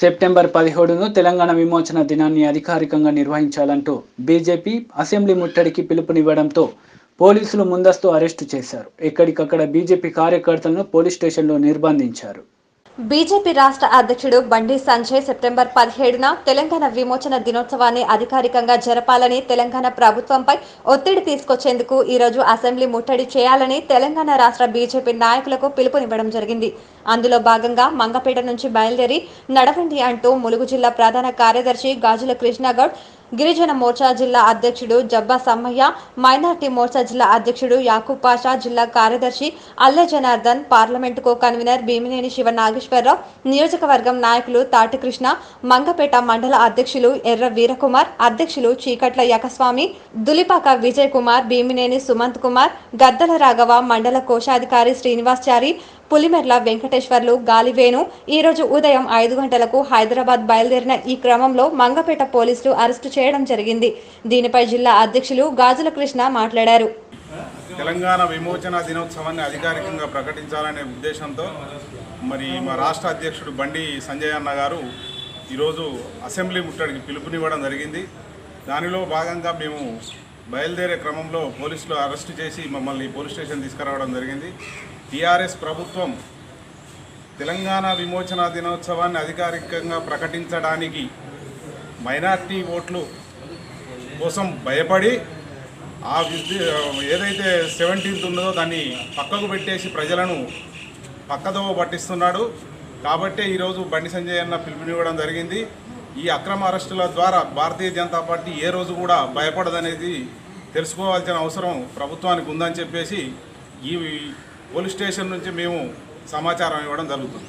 September పదిహేడును Telangana విమోచన దినాన్ని అధికారికంగా నిర్వహించాలంటూ బీజేపీ అసెంబ్లీ ముట్టడికి పిలుపునివ్వడంతో పోలీసులు ముందస్తు అరెస్టు చేశారు. ఎక్కడికక్కడ బీజేపీ కార్యకర్తలను పోలీస్ స్టేషన్లో నిర్బంధించారు. బీజేపీ రాష్ట్ర అధ్యక్షుడు బండి సంజయ్ సెప్టెంబర్ పదిహేడున తెలంగాణ విమోచన దినోత్సవాన్ని అధికారికంగా జరపాలని తెలంగాణ ప్రభుత్వంపై ఒత్తిడి తీసుకొచ్చేందుకు ఈరోజు అసెంబ్లీ ముట్టడి చేయాలని తెలంగాణ రాష్ట్ర బీజేపీ నాయకులకు పిలుపునివ్వడం జరిగింది. అందులో భాగంగా మంగపేట నుంచి బయలుదేరి నడవండి అంటూ ములుగు జిల్లా ప్రధాన కార్యదర్శి గాజుల కృష్ణగౌడ్ గిరిజన మోర్చా జిల్లా అధ్యక్షుడు జబ్బా సమ్మయ్య మైనార్టీ మోర్చా జిల్లా అధ్యక్షుడు యాకూబ్ పాషా జిల్లా కార్యదర్శి అల్లె జనార్దన్ పార్లమెంటుకు కన్వీనర్ భీమినేని శివ నాగేశ్వరరావు నియోజకవర్గం నాయకులు తాటికృష్ణ మంగపేట మండల అధ్యక్షులు ఎర్ర వీరకుమార్ అధ్యక్షులు చీకట్ల యకస్వామి దులిపాక విజయ్ కుమార్ భీమినేని సుమంత్ కుమార్ గద్దల రాఘవ మండల కోశాధికారి శ్రీనివాస్చారి పులిమెర్ల వెంకటేశ్వర్లు గాలివేను ఈ రోజు ఉదయం ఐదు గంటలకు హైదరాబాద్ బయలుదేరిన ఈ క్రమంలో మంగపేట పోలీసులు అరెస్టు చేయడం జరిగింది. దీనిపై జిల్లా అధ్యక్షులు గాజుల కృష్ణ మాట్లాడారు. తెలంగాణ విమోచన దినోత్సవాన్ని అధికారికంగా ప్రకటించాలనే ఉద్దేశంతో మరి మా రాష్ట్ర అధ్యక్షుడు బండి సంజయ్ అన్న గారు ఈరోజు అసెంబ్లీ ముట్టడికి పిలుపునివ్వడం జరిగింది. దానిలో భాగంగా మేము బయలుదేరే క్రమంలో పోలీసులు అరెస్టు చేసి మమ్మల్ని పోలీస్ స్టేషన్ తీసుకురావడం జరిగింది. టీఆర్ఎస్ ప్రభుత్వం తెలంగాణ విమోచన దినోత్సవాన్ని అధికారికంగా ప్రకటించడానికి మైనార్టీ ఓట్లు కోసం భయపడి ఆ ఏదైతే సెవెంటీన్త్ ఉన్నదో దాన్ని పక్కకు పెట్టేసి ప్రజలను పక్కదోవ పట్టిస్తున్నాడు. కాబట్టే ఈరోజు బండి సంజయ్ అన్న పిలుపునివ్వడం జరిగింది. ఈ అక్రమ అరెస్టుల ద్వారా భారతీయ జనతా పార్టీ ఏ రోజు కూడా భయపడదనేది తెలుసుకోవాల్సిన అవసరం ప్రభుత్వానికి ఉందని చెప్పేసి ఈ పోలీస్ స్టేషన్ నుంచి మేము సమాచారం ఇవ్వడం జరుగుతుంది.